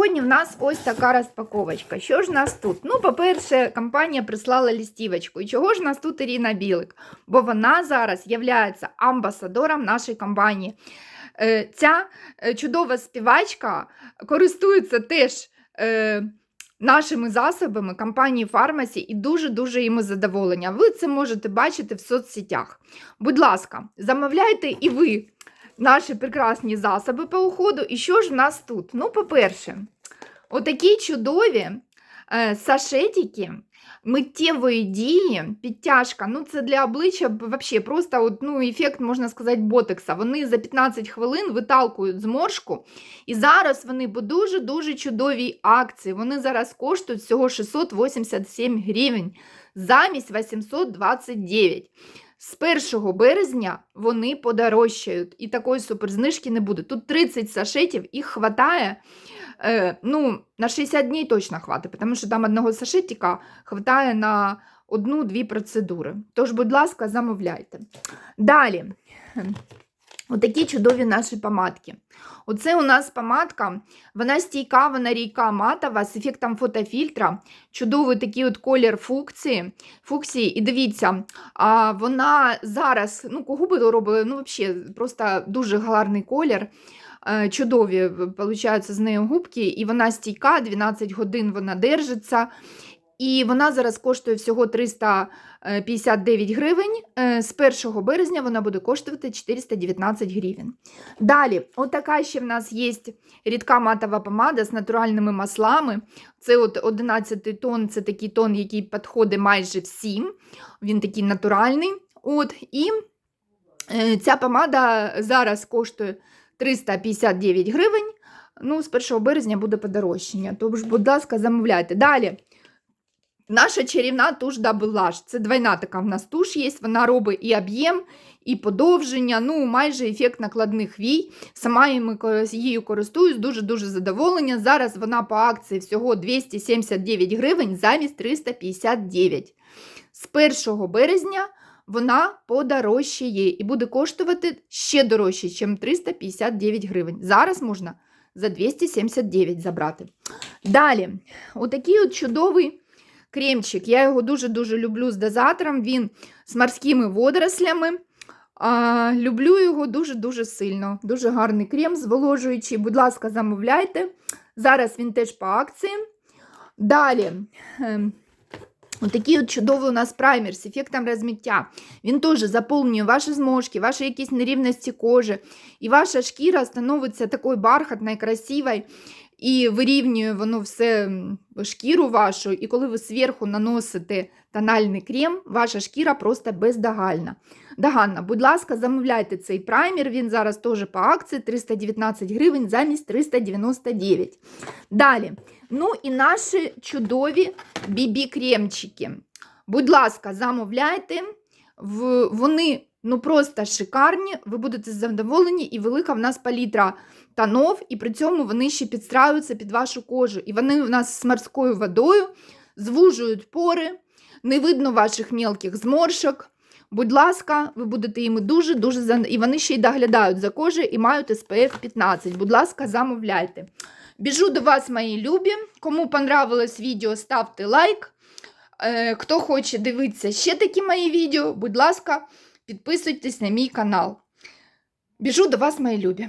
сьогодні в нас ось така розпаковочка. Що ж нас тут? Ну, по-перше, компанія прислала листівочку. І чого ж нас тут Ірина Білик? Бо вона зараз є амбасадором нашої компанії. Е, Ця е, чудова співачка користується теж. Е, Нашими засобами компанії Фармасі і дуже-дуже їм задоволення. Ви це можете бачити в соцсетях. Будь ласка, замовляйте і ви наші прекрасні засоби по уходу. І що ж в нас тут? Ну, по-перше, отакі чудові е, сашетики миттєвої дії, підтяжка. Ну, це для обличчя взагалі просто от, ну, ефект, можна сказати, ботекса. Вони за 15 хвилин виталкують зморшку. І зараз вони по дуже-дуже чудовій акції. Вони зараз коштують всього 687 гривень замість 829. З 1 березня вони подорожчають, і такої суперзнижки не буде. Тут 30 сашетів, їх хватає. Е, ну, на 60 днів точно хватить, тому що там одного сашетіка хватає на одну-дві процедури. Тож, будь ласка, замовляйте. Далі. Отакі чудові наші помадки. Оце у нас помадка, вона стійка, вона рійка матова з ефектом фотофільтра. Чудовий такий от колір фукції. фукції. І дивіться, а вона зараз, ну, губи робить, ну, взагалі, просто дуже гарний колір. Е, Чудові, виходить, з нею губки, і вона стійка, 12 годин вона держиться. І вона зараз коштує всього 359 гривень. Е, З 1 березня вона буде коштувати 419 гривень. Далі, отака ще в нас є рідка матова помада з натуральними маслами. Це от 11 тонн, це такий тон, який підходить майже всім. Він такий натуральний. От, І е, ця помада зараз коштує 359 гривень. Ну, з 1 березня буде подорожчання. Тож, будь ласка, замовляйте. Далі. Наша чарівна туш Double. Це двойна така в нас туш є, вона робить і об'єм, і подовження, ну, майже ефект накладних вій. Сама її користуюсь, дуже-дуже задоволення. Зараз вона по акції всього 279 гривень замість 359. З 1 березня вона подорожчає і буде коштувати ще дорожче, ніж 359 гривень. Зараз можна за 279 забрати. Далі, отакий от чудовий кремчик. Я його дуже-дуже люблю з дозатором. Він з морськими водорослями. А, Люблю його дуже-дуже сильно. Дуже гарний крем, зволожуючий. Будь ласка, замовляйте. Зараз він теж по акції. Далі. ем, Отакий от чудовий у нас праймер з ефектом розмиття. Він теж заповнює ваші зможки, ваші якісь нерівності кожи. І ваша шкіра становиться такою бархатною, красивою. І вирівнює воно все шкіру вашу, і коли ви зверху наносите тональний крем, ваша шкіра просто бездогальна. Доганна, будь ласка, замовляйте цей праймер, він зараз теж по акції 319 гривень замість 399. Далі. Ну і наші чудові бібі-кремчики. Будь ласка, замовляйте. Вони ну просто шикарні, ви будете задоволені, і велика в нас палітра тонов, і при цьому вони ще підстраюються під вашу кожу. І вони у нас з морською водою звужують пори, не видно ваших мілких зморшок. Будь ласка, ви будете їми дуже-дуже і вони ще й доглядають за кожею і мають SPF 15. Будь ласка, замовляйте. Біжу до вас, мої любі. Кому понравилось відео, ставте лайк. Е, Хто хоче дивитися ще такі мої відео, будь ласка, підписуйтесь на мій канал. Біжу до вас, мої любі.